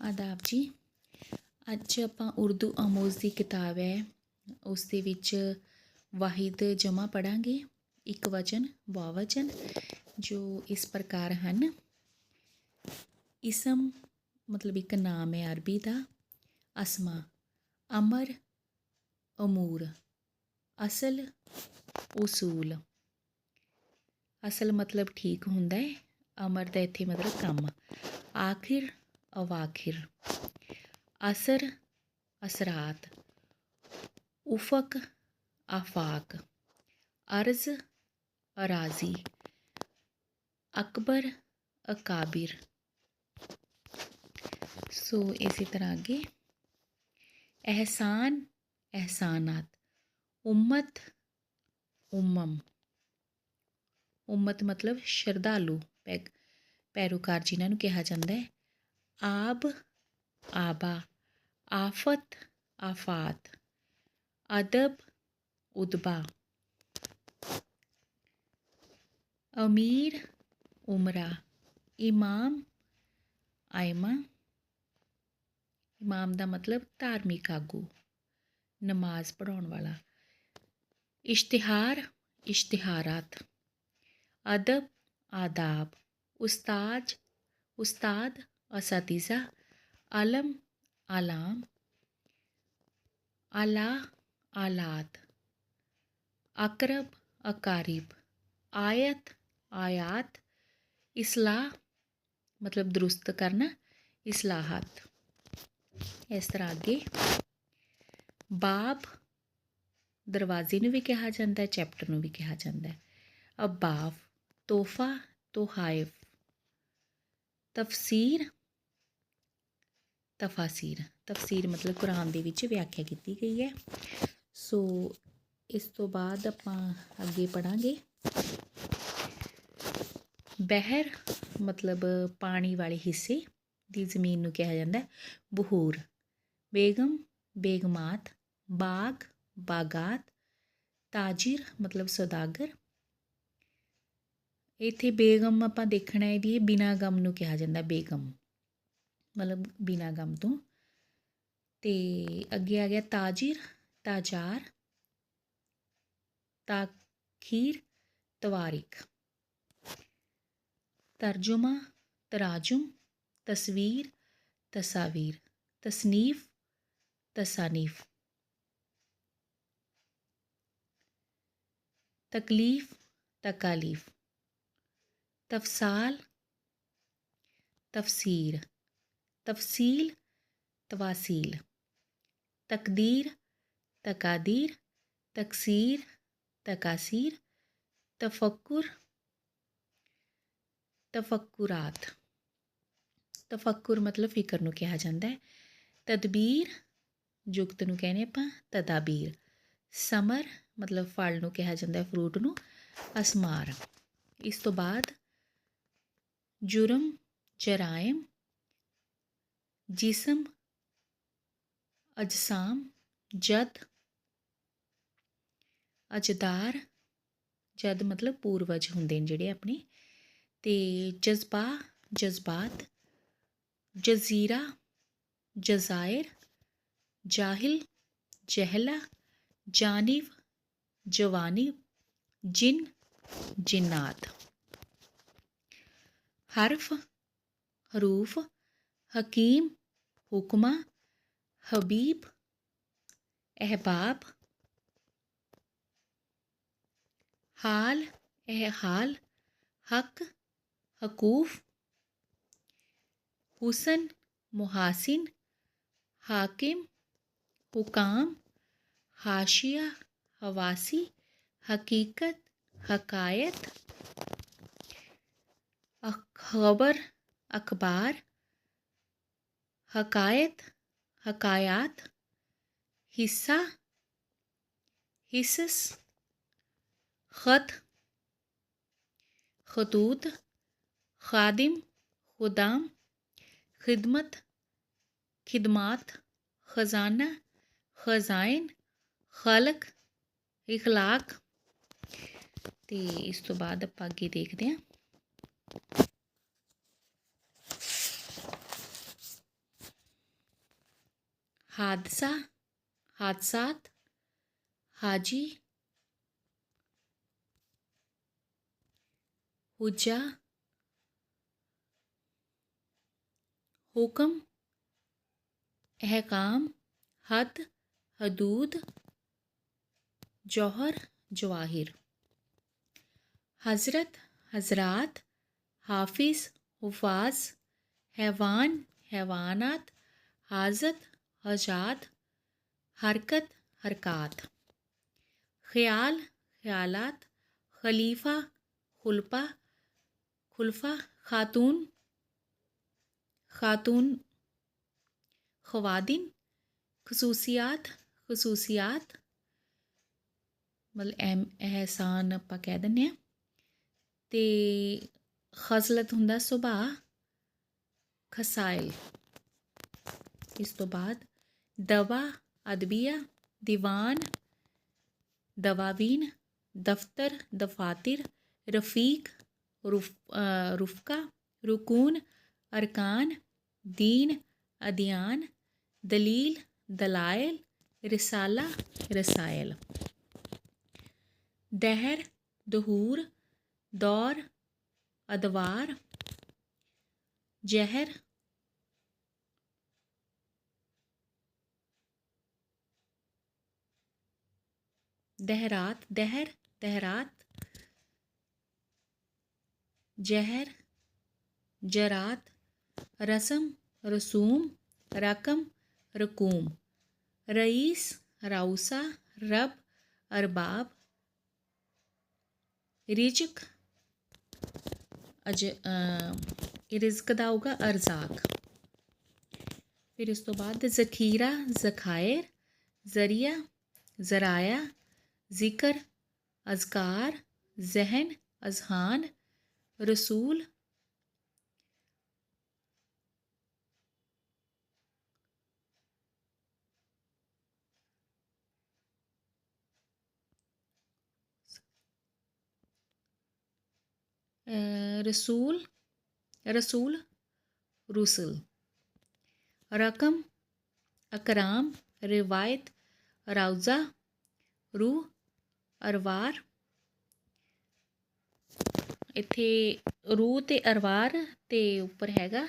ਆਦਾਬ ਜੀ, ਅੱਜ ਆਪਾਂ ਉਰਦੂ ਆਮੋਜ਼ ਦੀ ਕਿਤਾਬ ਹੈ। ਉਸ ਦੇ ਵਿੱਚ ਵਾਹਿਦ ਜਮਾ ਪੜਾਂਗੇ ਇੱਕ ਵਚਨ ਬਹੁਵਚਨ ਜੋ ਇਸ ਪ੍ਰਕਾਰ ਹਨ। ਇਸਮ ਮਤਲਬ ਇੱਕ ਨਾਮ ਹੈ ਅਰਬੀ ਦਾ। ਅਸਮਾ, ਅਮਰ, ਅਮੂਰ, ਅਸਲ, ਉਸੂਲ। ਅਸਲ ਮਤਲਬ ਠੀਕ ਹੁੰਦਾ ਹੈ। ਅਮਰ ਦਾ ਇੱਥੇ ਮਤਲਬ ਕੰਮ। ਆਖਿਰ ਅਵਾਖਿਰ। ਅਸਰ, ਅਸਰਾਤ, ਉਫਕ, ਆਫਾਕ, ਅਰਜ਼, ਅਰਾਜ਼ੀ, ਅਕਬਰ, ਅਕਾਬਿਰ। ਸੋ ਇਸੇ ਤਰ੍ਹਾਂ ਅੱਗੇ। ਅਹਿਸਾਨ, ਅਹਿਸਾਨਾਤ, ਉਮਤ, ਉਮਮ। ਉਮਤ ਮਤਲਬ ਸ਼ਰਧਾਲੂ ਪੈਗ ਪੈਰੋਕਾਰ ਜਿਨ੍ਹਾਂ ਨੂੰ ਕਿਹਾ ਜਾਂਦਾ ਹੈ। ਆਬ, ਆਬਾ, ਆਫਤ, ਆਫਾਤ, ਅਦਬ, ਉਦਬਾ। ਅਮੀਰ, ਉਮਰਾ, ਇਮਾਮ, ਆਇਮਾ। ਇਮਾਮ ਦਾ ਮਤਲਬ ਧਾਰਮਿਕ ਆਗੂ, ਨਮਾਜ਼ ਪੜਾਉਣ ਵਾਲਾ। ਇਸ਼ਤਿਹਾਰ, ਇਸ਼ਤਿਹਾਰਾਤ। ਅਦਬ, ਆਦਾਬ ਉਸਤਾਦ ਉਸਤਾਦ ਅਸਾਤੀਜ਼ਾ ਆਲਮ ਆਲਾਮ ਆਲਾ ਆਲਾਤ ਅਕਰਬ ਅਕਾਰਿਬ ਆਇਤ ਆਇਤ ਇਸਲਾਹ ਮਤਲਬ ਦਰੁਸਤ ਕਰਨਾ ਇਸਲਾਹਤ ਇਸ ਤਰ੍ਹਾਂ ਅੱਗੇ ਬਾਬ ਦਰਵਾਜ਼ੇ ਨੂੰ ਵੀ ਕਿਹਾ ਜਾਂਦਾ ਹੈ ਚੈਪਟਰ ਨੂੰ ਵੀ ਕਿਹਾ ਜਾਂਦਾ ਹੈ ਅਬਾਵ ਤੋਹਫਾ ਤੋਹਾਇਫ ਤਫਸੀਰ ਤਫਾਸੀਰ, ਤਫਸੀਰ ਮਤਲਬ ਕੁਰਾਨ ਦੇ ਵਿੱਚ ਵਿਆਖਿਆ ਕੀਤੀ ਗਈ ਹੈ। ਸੋ ਇਸ ਤੋਂ ਬਾਅਦ ਆਪਾਂ ਅੱਗੇ ਪੜਾਂਗੇ ਬਹਿਰ ਮਤਲਬ ਪਾਣੀ ਵਾਲੇ ਹਿੱਸੇ ਦੀ ਜ਼ਮੀਨ ਨੂੰ ਕਿਹਾ ਜਾਂਦਾ ਹੈ। ਬਹੂਰ, ਬੇਗਮ, ਬੇਗਮਾਤ, ਬਾਗ, ਬਾਗਾਤ, ਤਾਜਿਰ ਮਤਲਬ ਸੌਦਾਗਰ। ਇੱਥੇ ਬੇਗਮ ਆਪਾਂ ਦੇਖਣਾ ਹੈ ਵੀ ਇਹ ਬਿਨਾ ਗਮ ਨੂੰ ਕਿਹਾ ਜਾਂਦਾ ਬੇਗਮ। ਮਤਲਬ ਬਿਨਾ ਗਮ ਤੋਂ। ਤੇ ਅੱਗੇ ਆ ਗਿਆ ਤਾਜਿਰ, ਤਾਜਾਰ, ਤਾਖੀਰ ਤਵਾਰਿਕ ਤਰਜਮਾ, ਤਰਾਜੁਮ, ਤਸਵੀਰ, ਤਸਾਵੀਰ, ਤਸਨੀਫ, ਤਸਾਨੀਫ। ਤਕਲੀਫ, ਤਕਾਲੀਫ। ਤਫਸਾਲ, ਤਫਸੀਰ। ਤਫਸੀਲ ਤਵਾਸੀਲ, ਤਕਦੀਰ ਤਕਾਦੀਰ, ਤਕਸੀਰ ਤਕਾਸੀਰ, ਤਫੱਕੁਰ ਤਫੱਕੁਰਾਤ। ਤਫੱਕੁਰ ਮਤਲਬ ਫਿਕਰ ਨੂੰ ਕਿਹਾ ਜਾਂਦਾ ਹੈ। ਤਦਬੀਰ ਜੁਗਤ ਨੂੰ ਕਹਿੰਦੇ ਆਪਾਂ, ਤਦਾਬੀਰ। ਸਮਰ ਮਤਲਬ ਫਲ ਨੂੰ ਕਿਹਾ ਜਾਂਦਾ ਹੈ, ਫਰੂਟ ਨੂੰ। ਅਸਮਾਰ। ਇਸ ਤੋਂ ਬਾਅਦ ਜੁਰਮ, ਜਰਾਇਮ ਜਿਸਮ, ਅਜਸਾਮ, ਜਦ, ਅਜਦਾਰ, ਜਦ ਮਤਲਬ ਪੂਰਵਜ ਹੁੰਦੇ ਨੇ ਜਿਹੜੇ ਆਪਣੇ, ਤੇ ਜਜ਼ਬਾ, ਜਜ਼ਬਾਤ, ਜਜ਼ੀਰਾ, ਜਜ਼ਾਇਰ, ਜਾਹਿਲ, ਜਹਿਲਾ, ਜਾਨਿਵ, ਜਵਾਨੀ, ਜਿਨ, ਜਿਨਾਤ। ਹਰਫ, ਹਰੂਫ, ਹਕੀਮ हुक्मा हबीब अहबाब हाल अहाल हक हकूफ हुसन मुहासिन हाकिम हुकाम हाशिया हवासी हकीकत हकायत खबर अखबार हकायत हकायात हिस्सा हिस्स खत खतूत खादिम खुदाम खिदमत खिदमात खजाना खजाइन ਖਲਕ ਇਖਲਾਕ ਤੇ ਇਸ ਤੋਂ ਬਾਅਦ ਆਪਾਂ ਅੱਗੇ ਦੇਖਦੇ ਹਾਂ हादसा, हादसात, हाजी हुजा हुक्म, अहकाम, हद, हदूद, जौहर, जवाहिर। हज़रत, हजरात, हाफिज़, हुफाज, हैवान, हैवानात, हाजत हजात हरकत हरकात ख्याल ख्यालात खलीफा खुलफा खुलफा खातून खातून ਖਵਾਦਿਨ ਖਸੂਸੀਆਤ ਖਸੂਸੀਆਤ ਮਤਲਬ ਐਮ ਅਹਿਸਾਨ ਆਪਾਂ ਕਹਿ ਦਿੰਦੇ ਆ ਤੇ ਖਜ਼ਲਤ ਹੁੰਦਾ ਸੁਭਾਅ ਖਸਾਇਲ ਇਸ ਤੋਂ ਬਾਅਦ दवा अदबिया दीवान, दवाबीन, दफ्तर, दफातिर, रफ़ीक, रुफ रुफ़का, रुकून, अरकान, दीन, अदियान, दलील, दलायल, रिसाला, रसायल। दहर, दहूर, दौर, अदवार। जहर दहरात, दहर, दहरात, जहर, जरात, रसम, रसूम, रकम, रकूम, रईस, राउसा, रब, अरबाब, रिजक, अज रिजक का होगा अरजाक। फिर उस तो बाद जखीरा, जखायर, ज़रिया, जराया ज़िक्र अजकार जहन अजहान रसूल। रसूल रसूल रसूल। रकम अकराम रिवायत राउज़ा रूह। ਅਰਵਾਰ। ਇੱਥੇ ਰੂਹ ਤੇ ਅਰਵਾਰ ਤੇ ਉੱਪਰ ਹੈਗਾ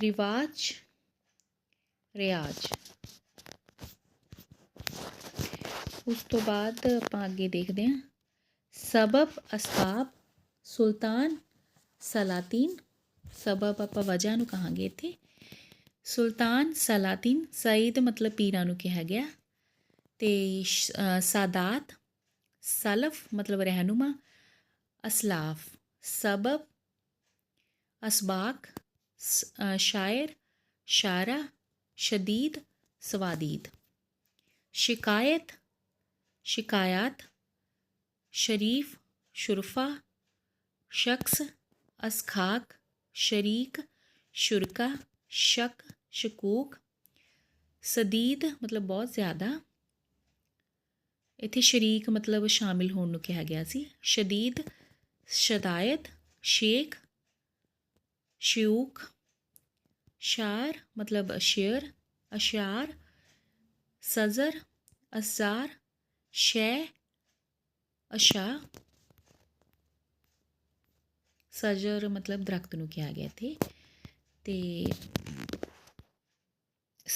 ਰਿਵਾਜ, ਰਿਆਜ। ਉਸ ਤੋਂ ਬਾਅਦ ਆਪਾਂ ਅੱਗੇ ਦੇਖਦੇ ਹਾਂ। ਸਬਬ ਅਸਬਾਬ, ਸੁਲਤਾਨ, ਸਲਾਤੀਨ। ਸਬਬ ਆਪਾਂ ਵਜ੍ਹਾ ਨੂੰ ਕਹਾਂਗੇ ਇੱਥੇ। ਸੁਲਤਾਨ, ਸਲਾਤੀਨ, ਸਈਦ ਮਤਲਬ ਪੀਰਾਂ ਨੂੰ ਕਿਹਾ ਗਿਆ। ਤੇ ਸਾਦਾਤ, ਸਲਫ, ਮਤਲਬ ਰਹਿਨੁਮਾ, ਅਸਲਾਫ, ਸਬਬ, ਅਸਬਾਕ ਸ਼ਾਇਰ, ਸ਼ਾਰਾ, ਸ਼ਦੀਦ, ਸਵਾਦੀਦ। ਸ਼ਿਕਾਇਤ ਸ਼ਿਕਾਇਤ, ਸ਼ਰੀਫ, ਸ਼ੁਰਫਾ, ਸ਼ਖਸ, ਅਸਖਾਕ, ਸ਼ਰੀਕ, ਸ਼ੁਰਕਾ, ਸ਼ੱਕ, ਸ਼ਕੂਕ, ਸਦੀਦ, ਮਤਲਬ ਬਹੁਤ ਜ਼ਿਆਦਾ। ਇੱਥੇ ਸ਼ਰੀਕ ਮਤਲਬ ਸ਼ਾਮਿਲ ਹੋਣ ਨੂੰ ਕਿਹਾ ਗਿਆ ਸੀ। ਸ਼ਦੀਦ, ਸ਼ਦਾਇਤ, ਸ਼ੇਖ ਸ਼ਿਊਕ ਸ਼ਾਰ ਮਤਲਬ ਅਸ਼ਰ ਅਸ਼ਾਰ ਸਜ਼ਰ, ਅਜ਼ਾਰ, ਸ਼ੈ, ਅਸ਼ਾ, ਸਜਰ ਮਤਲਬ ਦਰਖਤ ਨੂੰ ਕਿਹਾ ਗਿਆ ਇੱਥੇ। ਤੇ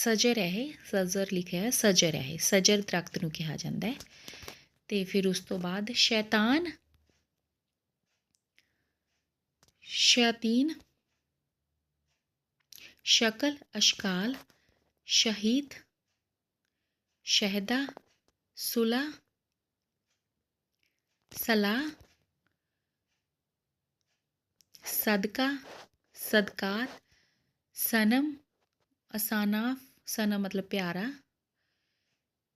ਸਜਰ ਹੈ ਸਜਰ ਲਿਖਿਆ ਹੈ ਸਜਰ ਹੈ ਸਜਰ ਦਰਖਤ ਨੂੰ ਕਿਹਾ ਜਾਂਦਾ ਹੈ ਤੇ ਫਿਰ ਉਸ ਤੋਂ ਬਾਅਦ ਸ਼ੈਤਾਨ ਸ਼ੈਤੀਨ ਸ਼ਕਲ ਅਸ਼ਕਾਲ ਸ਼ਹੀਦ ਸ਼ਹਿਦਾ ਸੁਲਾ ਸਲਾਹ ਸਦਕਾ ਸਦਕਾਤ ਸਨਮ ਅਸਾਨਾਫ ਸਨਮ ਮਤਲਬ ਪਿਆਰਾ।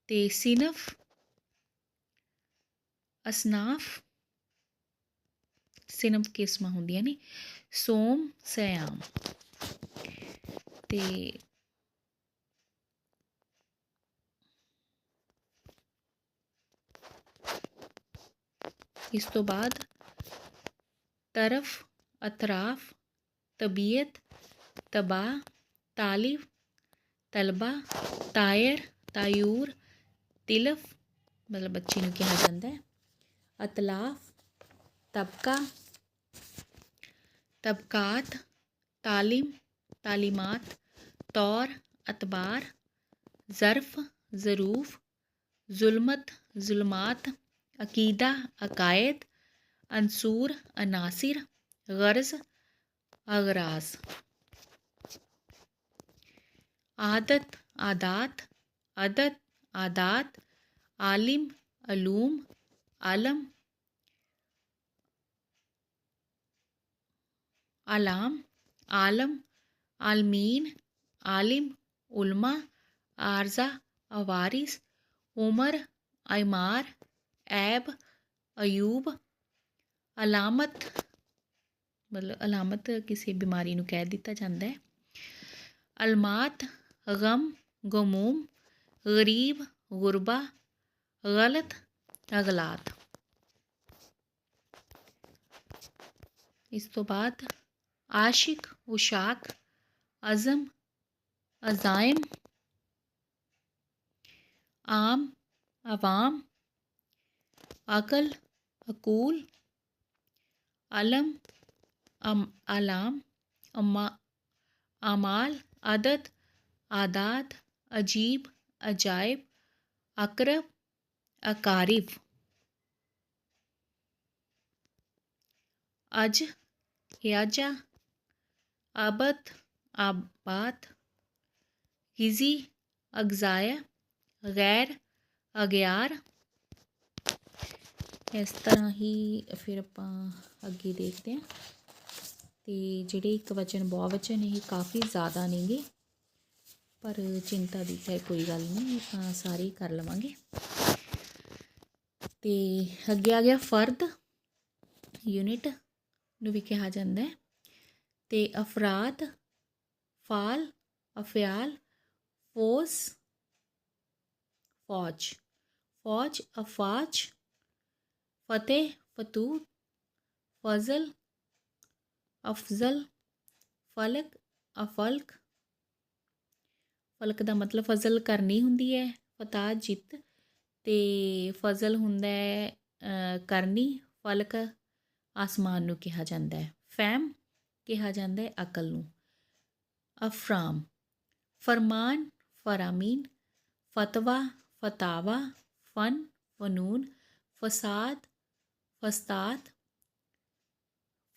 ਤੇ ਸਿਨਫ, ਅਸਨਾਫ, ਸਿਨਫ ਕਿਸਮਾਂ ਹੁੰਦੀਆਂ ਨੇ, ਸੋਮ ਸਿਆਮ ਤੇ ਇਸ ਤੋਂ ਬਾਅਦ ਤਰਫ, ਅਤਰਾਫ, ਤਬੀਅਤ ਤਬਾ ਤਾਲਿਬ ਤਲਬਾ ਤਾਇਰ ਤਾਯੂਰ ਤਿਲਫ ਮਤਲਬ ਬੱਚੀ ਨੂੰ ਕਿਹਾ ਜਾਂਦਾ ਹੈ ਅਤਲਾਫ ਤਬਕਾ ਤਬਕਾਤ ਤਾਲਿਮ ਤਾਲੀਮਾਤ ਤੌਰ ਅਤਬਾਰ ਜ਼ਰਫ ਜ਼ਰੂਫ ਜ਼ੁਲਮਤ ਜ਼ੁਲਮਾਤ ਅਕੀਦਾ ਅਕਾਇਦ ਅਨਸੂਰ ਅਨਾਸਿਰ ਗਰਜ਼ ਅਗਰਾਜ਼ ਆਦਤ ਆਦਾਤ ਅਦਤ ਆਦਾਤ ਆਲਿਮ ਅਲੂਮ ਆਲਮ ਆਲਾਮ ਆਲਮ ਆਲਮੀਨ ਆਲਿਮ ਉਲਮਾ ਆਰਜ਼ਾ ਅਵਾਰਿਸ ਉਮਰ ਅਇਮਾਰ ਐਬ ਅਯੂਬ ਅਲਾਮਤ ਮਤਲਬ ਅਲਾਮਤ ਕਿਸੇ ਬਿਮਾਰੀ ਨੂੰ ਕਹਿ ਦਿੱਤਾ ਜਾਂਦਾ ਹੈ ਅਲਮਾਤ गम, गमूम, गरीब, गुरबा, गलत, अगलात। इस तो बाद आशिक, उशाक, अज़म अजायम आम आवाम अकल, अकूल, अलम, अम, अलाम, अमा, अमाल आदत ਆਦਾਤ ਅਜੀਬ ਅਜਾਇਬ ਅਕਰਬ ਅਕਾਰਿਬ ਅਜ ਹਿਆਜਾ ਅਬਦ ਆਬਾਤ ਹਿਜ਼ੀ ਅਗਜ਼ਾਇਆ ਗੈਰ ਅਗਿਆਰ ਇਸ ਤਰ੍ਹਾਂ ਹੀ ਫਿਰ ਆਪਾਂ ਅੱਗੇ ਦੇਖਦੇ ਹਾਂ ਤੇ ਜਿਹੜੇ ਇੱਕ ਵਚਨ ਬਹੁ ਵਚਨ ਇਹ ਕਾਫੀ ਜ਼ਿਆਦਾ ਨੇਗੇ ਪਰ ਚਿੰਤਾ ਦੀ ਹੈ ਕੋਈ ਗੱਲ ਨਹੀਂ, ਆਪਾਂ ਸਾਰੇ ਕਰ ਲਵਾਂਗੇ। ਤੇ ਅੱਗੇ ਆ ਗਿਆ ਫਰਦ ਯੂਨਿਟ ਨੂੰ ਵੀ ਕਿਹਾ ਜਾਂਦਾ ਹੈ। ਤੇ ਅਫਰਾਦ ਫਾਲ, ਅਫਿਆਲ, ਫੋਸ, ਫੌਜ। ਫੌਜ, ਅਫਾਜ, ਫਤਿਹ ਫਤੂਹ ਫਜ਼ਲ, ਅਫਜ਼ਲ, ਫਲਕ, ਅਫਲਕ ਫਲਕ ਦਾ ਮਤਲਬ ਫਜ਼ਲ ਕਰਨੀ ਹੁੰਦੀ ਹੈ, ਫਤਾ, ਜਿੱਤ, ਤੇ ਫਜ਼ਲ ਹੁੰਦਾ ਹੈ ਕਰਨੀ, ਫਲਕ ਆਸਮਾਨ ਨੂੰ ਕਿਹਾ ਜਾਂਦਾ ਹੈ, ਫੈਮ ਕਿਹਾ ਜਾਂਦਾ ਹੈ, ਅਕਲ ਨੂੰ। ਅਫਰਾਮ, ਫਰਮਾਨ, ਫਰਾਮੀਨ, ਫਤਵਾ, ਫਤਾਵਾ, ਫਨ, ਫਨੂਨ, ਫਸਾਦ, ਫਸਤਾਦ,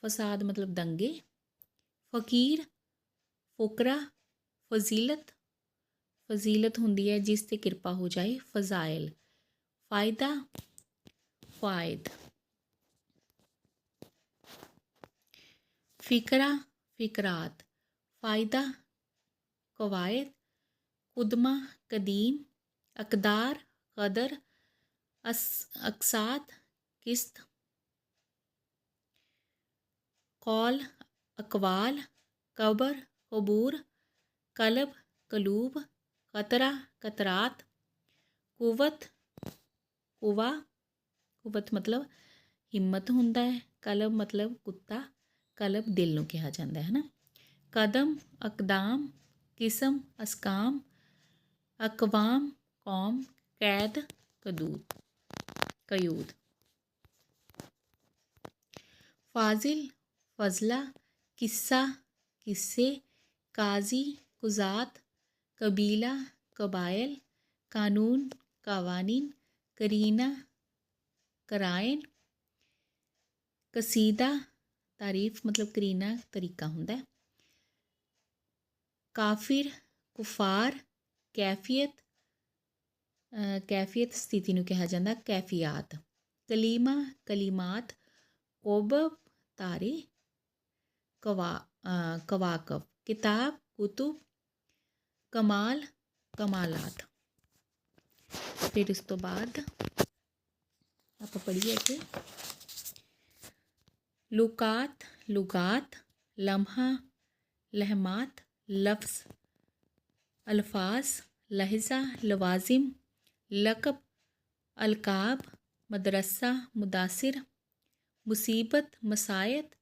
ਫਸਾਦ ਮਤਲਬ ਦੰਗੇ, ਫਕੀਰ, ਫੁਕਰਾ, ਫਜ਼ੀਲਤ ਫਜ਼ੀਲਤ ਹੁੰਦੀ ਹੈ ਜਿਸ ਤੇ ਕਿਰਪਾ ਹੋ ਜਾਏ ਫਜ਼ਾਇਲ ਫਾਇਦਾ ਫਾਇਦ ਫਿਕਰਾ ਫਿਕਰਾਤ ਫਾਇਦਾ ਕਵਾਇਦ ਕੁਦਮਾ ਕਦੀਮ ਅਕਦਾਰ ਕਦਰ ਅਸ ਅਕਸਾਤ ਕਿਸਤ ਕੌਲ ਅਕਵਾਲ ਕਬਰ ਕਬੂਰ ਕਲਬ ਕਲੂਬ ਕਤਰਾ ਕਤਰਾਤ ਕੁਵਤ ਕੁਵਾ ਕੁਵਤ ਮਤਲਬ ਹਿੰਮਤ ਹੁੰਦਾ ਹੈ ਕਲਬ ਮਤਲਬ ਕੁੱਤਾ ਕਲਬ ਦਿਲ ਨੂੰ ਕਿਹਾ ਜਾਂਦਾ ਹੈ ਨਾ ਕਦਮ ਅਕਦਾਮ ਕਿਸਮ ਅਸਕਾਮ ਅਕਵਾਮ ਕੌਮ ਕੈਦ ਕਦੂਤ ਕਯੂਦ ਫਾਜ਼ਿਲ ਫਜ਼ਲਾ ਕਿੱਸਾ ਕਿੱਸੇ ਕਾਜ਼ੀ ਕੁਜ਼ਾਤ ਕਬੀਲਾ, ਕਬਾਇਲ, ਕਾਨੂੰਨ, ਕਾਵਾਨੀਨ, ਕਰੀਨਾ, ਕਰਾਇਨ, ਕਸੀਦਾ, ਤਾਰੀਫ ਮਤਲਬ ਕਰੀਨਾ ਤਰੀਕਾ ਹੁੰਦਾ ਹੈ। ਕਾਫਿਰ, ਕੁਫਾਰ, ਕੈਫੀਅਤ ਕੈਫੀਅਤ ਸਥਿਤੀ ਨੂੰ ਕਿਹਾ ਜਾਂਦਾ ਕੈਫੀਆਤ। ਕਲੀਮਾ, ਕਲੀਮਾਤ ਕੋਬਬ ਤਾਰੇ, ਕਵਾ ਕਵਾਕਬ ਕਿਤਾਬ, ਕੁਤੁਬ कमाल, कमालात। फिर उस तो बाद आप पढ़िए ऐसे लुकात, लुगात, लम्हा, लहमात लफ्स अल्फाज, लहजा, लवाजिम, लकब, अलकाब, मदरसा, मुदासिर, मुसीबत, मसायत,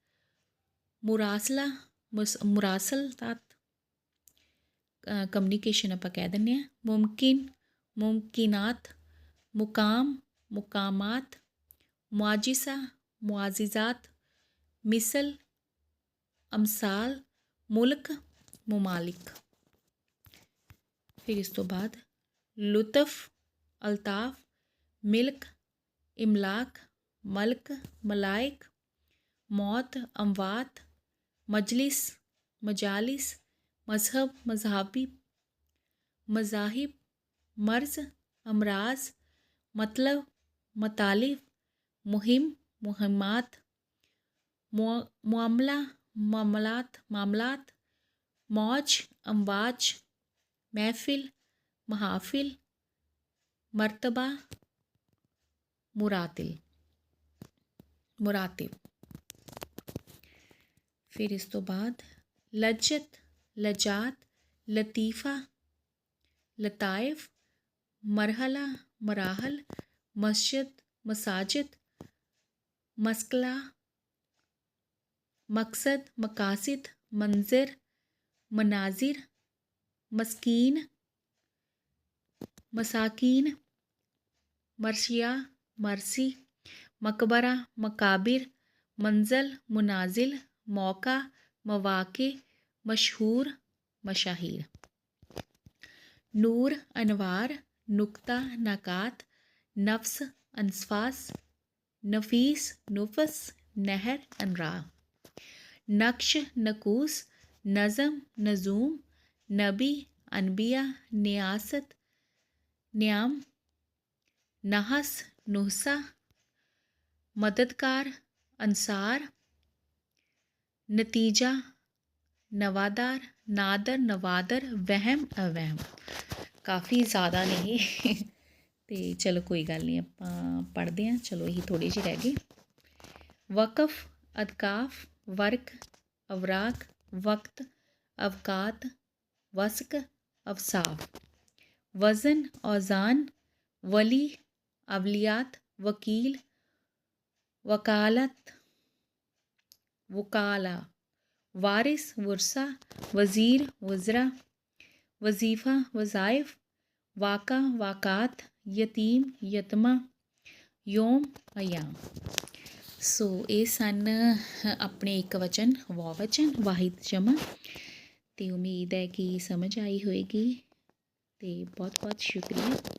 मुरासला मुरासलतात। ਕਮਿਊਨੀਕੇਸ਼ਨ ਆਪਾਂ ਕਹਿ ਦਿੰਦੇ ਹਾਂ। ਮੁਮਕਿਨ, ਮੁਮਕਿਨਾਤ, ਮੁਕਾਮ, ਮੁਕਾਮਾਤ, ਮੁਆਜਿਸਾ, ਮੁਆਜ਼ਿਜ਼ਾਤ, ਮਿਸਲ, ਅਮਸਾਲ, ਮੁਲਕ, ਮੁਮਾਲਿਕ। ਫਿਰ ਇਸ ਤੋਂ ਬਾਅਦ ਲੁਤਫ, ਅਲਤਾਫ, ਮਿਲਕ, ਇਮਲਾਕ, ਮਲਕ, ਮਲਾਇਕ, ਮੌਤ, ਅਮਵਾਤ, ਮਜਲਿਸ, ਮਜਾਲਿਸ मज़हब, मजहबी, मजाहिब, मर्ज, अमराज मतलब मतालिफ मुहिम मुहमात मामला मामलात मामलात, मौज, अमवाज, महफिल, महाफिल, मर्तबा मुरातिल मुरातिब फिर इस तो बाद लज्जत ਲਜਾਤ, ਲਤੀਫਾ, ਲਤਾਇਫ, ਮਰਹਲਾ, ਮਰਾਹਲ, ਮਸਜਿਦ, ਮਸਾਜਿਦ, ਮਸਕਲਾ, ਮਕਸਦ, ਮਕਾਸਿਦ, ਮੰਜ਼ਰ, ਮਨਾਜ਼ਿਰ, ਮਸਕੀਨ, ਮਸਾਕੀਨ, ਮਰਸ਼ੀਆ, ਮਰਸੀ, ਮਕਬਰਾ, ਮਕਾਬਿਰ, ਮੰਜ਼ਲ, ਮੁਨਾਜ਼ਿਲ, ਮੌਕਾ, ਮਵਾਕੇ ਮਸ਼ਹੂਰ ਮਸ਼ਾਹੀਰ। ਨੂਰ, ਅਨਵਾਰ, ਨੁਕਤਾ, ਨਕਾਤ, ਨਫਸ, ਅਨਸਫਾਸ, ਨਫੀਸ, ਨੁਫਸ, ਨਹਿਰ, ਅਨਰਾ। ਨਕਸ਼, ਨਕੂਸ, ਨਜ਼ਮ, ਨਜ਼ੂਮ, ਨਬੀ, ਅਨਬੀਆ, ਨਿਆਸਤ, ਨਿਆਮ, ਨਹਸ, ਨੁਹਸਾ ਮਦਦਕਾਰ ਅਨਸਾਰ, ਨਤੀਜਾ ਨਵਾਦਾਰ ਨਾਦਰ ਨਵਾਦਰ ਵਹਿਮ ਅਵਹਿਮ ਕਾਫੀ ਜ਼ਿਆਦਾ ਨੇ ਇਹ ਤੇ ਚਲੋ ਕੋਈ ਗੱਲ ਨਹੀਂ ਆਪਾਂ ਪੜ੍ਹਦੇ ਹਾਂ ਚਲੋ ਇਹ ਥੋੜੀ ਜਿਹੀ ਰਹਿ ਗਈ ਵਕਫ ਅਦਕਾਫ ਵਰਕ ਅਵਰਾਕ ਵਕਤ ਅਵਕਾਤ ਵਸਕ ਅਵਸਾਫ ਵਜ਼ਨ ਔਜ਼ਾਨ ਵਲੀ ਅਵਲੀਆਤ ਵਕੀਲ ਵਕਾਲਤ ਵਕਾਲਾ ਵਾਰਿਸ, ਵਰਸਾ, ਵਜ਼ੀਰ, ਵਜ਼ਰਾ, ਵਜ਼ੀਫਾ, ਵਜ਼ਾਇਫ, ਵਾਕਾ, ਵਾਕਾਤ, ਯਤੀਮ, ਯਤਮਾ, ਯੋਮ, ਅਯਾਮ। ਸੋ ਇਹ ਸਨ ਆਪਣੇ ਇੱਕ ਵਚਨ ਵਚਨ, ਵਾਹਿਦ ਜਮਾ। ਤੇ ਉਮੀਦ ਹੈ ਕਿ ਸਮਝ ਆਈ ਹੋਏਗੀ। ਤੇ ਬਹੁਤ ਬਹੁਤ ਸ਼ੁਕਰੀਆ।